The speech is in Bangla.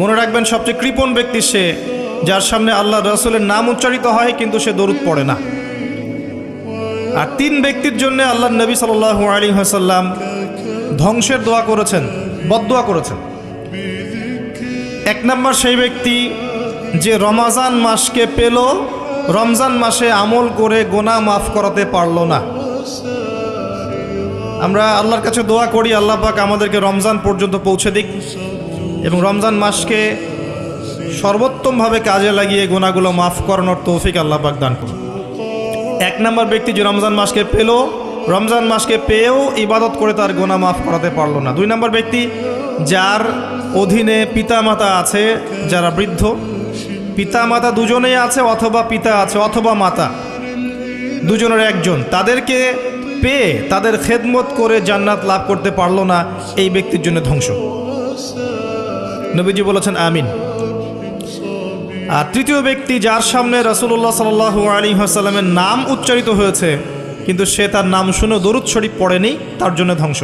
মনে রাখবেন, সবচেয়ে কৃপণ ব্যক্তি সে, যার সামনে আল্লাহ রসুলের নাম উচ্চারিত হয়, কিন্তু সে দরুদ পড়ে না। আর তিন ব্যক্তির জন্য আল্লাহ নবী সাল আলী হাসাল্লাম ধ্বংসের দোয়া করেছেন বদোয়া করেছেন। এক নম্বর সেই ব্যক্তি যে রমাজান মাসকে পেল, রমজান মাসে আমল করে গোনা মাফ করাতে পারল না। আমরা আল্লাহর কাছে দোয়া করি, আল্লাহ পাক আমাদেরকে রমজান পর্যন্ত পৌঁছে দিক। এবং রমজান মাসকে সর্বোত্তমভাবে কাজে লাগিয়ে গোনাগুলো মাফ করানোর তৌফিক আল্লাহ পাক দান করুন। এক নম্বর ব্যক্তি যে রমজান মাসকে পেল, রমজান মাসকে পেয়েও ইবাদত করে তার গোনা মাফ করাতে পারল না। দুই নম্বর ব্যক্তি যার অধীনে পিতা মাতা আছে, যারা বৃদ্ধ পিতা মাতা দুজনেই আছে অথবা পিতা আছে অথবা মাতা, দুজনের একজন, তাদেরকে পেয়ে তাদের খেদমত করে জান্নাত লাভ করতে পারল না, এই ব্যক্তির জন্য ধ্বংস। নবীজি বলেছেন, আমিন। আর তৃতীয় ব্যক্তি যার সামনে রসুল্লাহ সাল আলী হাসাল্লামের নাম উচ্চারিত হয়েছে, কিন্তু সে তার নাম শুনে দরুদ শরীফ পড়েনি, তার জন্য ধ্বংস।